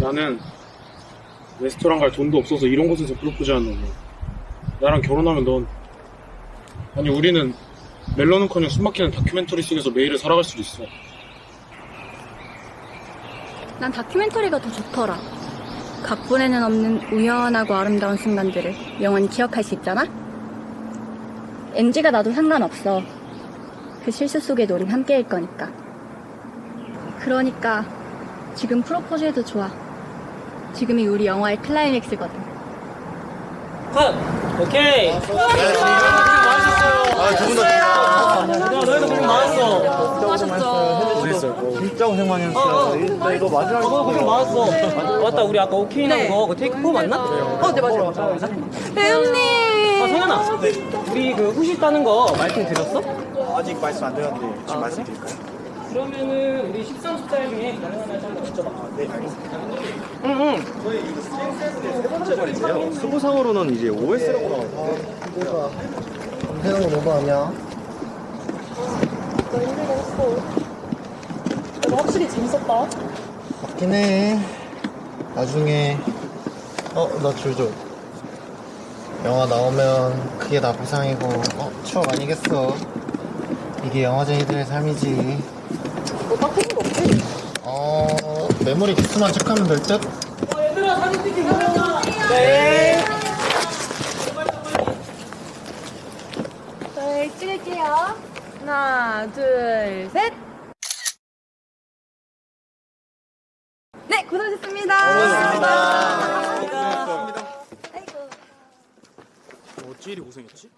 나는 레스토랑 갈 돈도 없어서 이런 곳에서 프로포즈 한다고. 나랑 결혼하면 넌 아니 우리는 멜론은커녕 숨막히는 다큐멘터리 속에서 매일을 살아갈 수도 있어. 난 다큐멘터리가 더 좋더라. 각본에는 없는 우연하고 아름다운 순간들을 영원히 기억할 수 있잖아? NG가 나도 상관없어. 그 실수 속에도 우린 함께일 거니까. 그러니까 지금 프로포즈 해도 좋아. 지금이 우리 영화의 클라이맥스거든. 컷! 오케이! 아, 두분 다 야, 너희도 고생 많았어. 수고하셨죠. 진짜 고생 많이 어, 했어요. 어. 나 이거 마지막에 어, 고생 많았어. 맞다, 우리 아까 오케이 난 거, 그 테이크 4 맞나? 어, 네, 맞아요. 배우님! 아, 성현아. 우리 그 후식 따는 거 말씀 드렸어? 아직 말씀 안 드렸는데 지금 말씀드릴까요? 그러면은 우리 13, 14일 중에 가능하면 한번 여쭤봐. 네, 알겠습니다. 응, 응. 세 번째 말인데요. 수고상으로는 이제 OS라고 나와요. 검색한 거 너무 아니야? 확실히 재밌었다. 맞긴 해. 나중에, 어, 나 줄 줘. 영화 나오면 그게 다 보상이고, 어, 추억 아니겠어. 이게 영화쟁이들의 삶이지. 뭐딱 해는 거 없지? 어, 메모리 개수만 체크하면 될 듯? 얘들아, 사진 찍기 보자. 네. 네, 찍을게요. 하나, 둘, 셋. 네, 고생하셨습니다. 고생하셨습니다. 아이고. 어찌 이리 고생했지?